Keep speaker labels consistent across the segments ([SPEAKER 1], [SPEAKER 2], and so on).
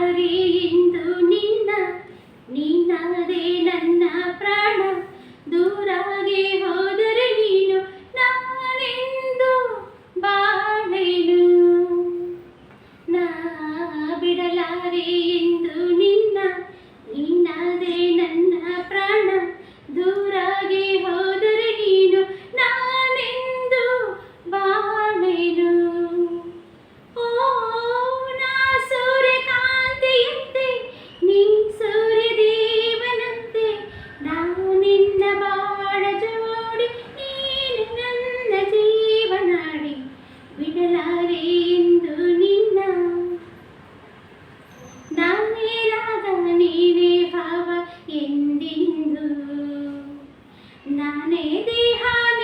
[SPEAKER 1] ದಾರಿ ಇಂದು ನಿನ್ನ ನಿನ್ನದೇ ನನ್ನ ಪ್ರಾಣ. ದೂರಾಗೆ ಹೋದರೆ ನೀನು ನಾನೆಂದು ಬಾಳೆನು? ನಾ ಬಿಡಲಾರೆ ദേഹാ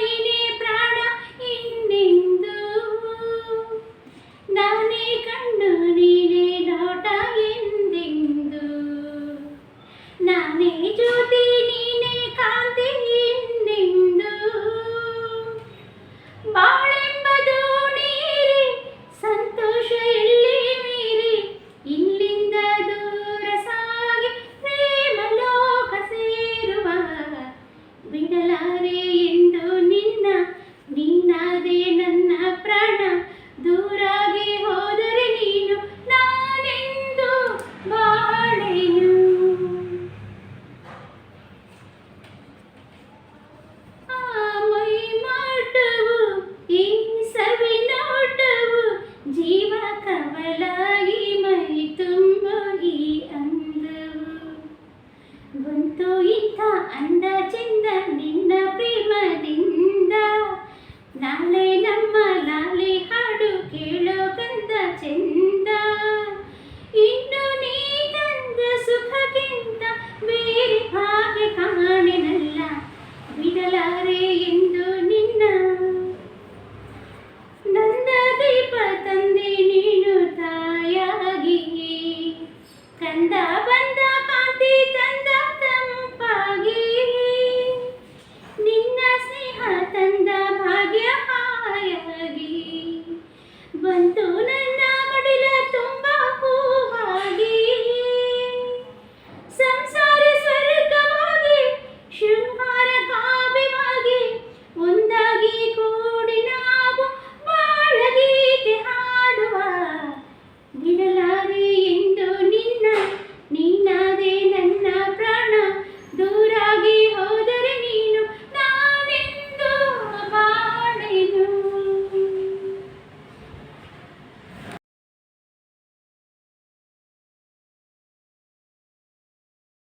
[SPEAKER 1] ಬಲಾಯಿ ಮೈ ತುಂಬ ಈ ಅಂದವು ಬಂತು ಇಂಥ ಅಂದ ಚೆಂದ ನಿನ್ನ ಪ್ರೇಮದಿಂದ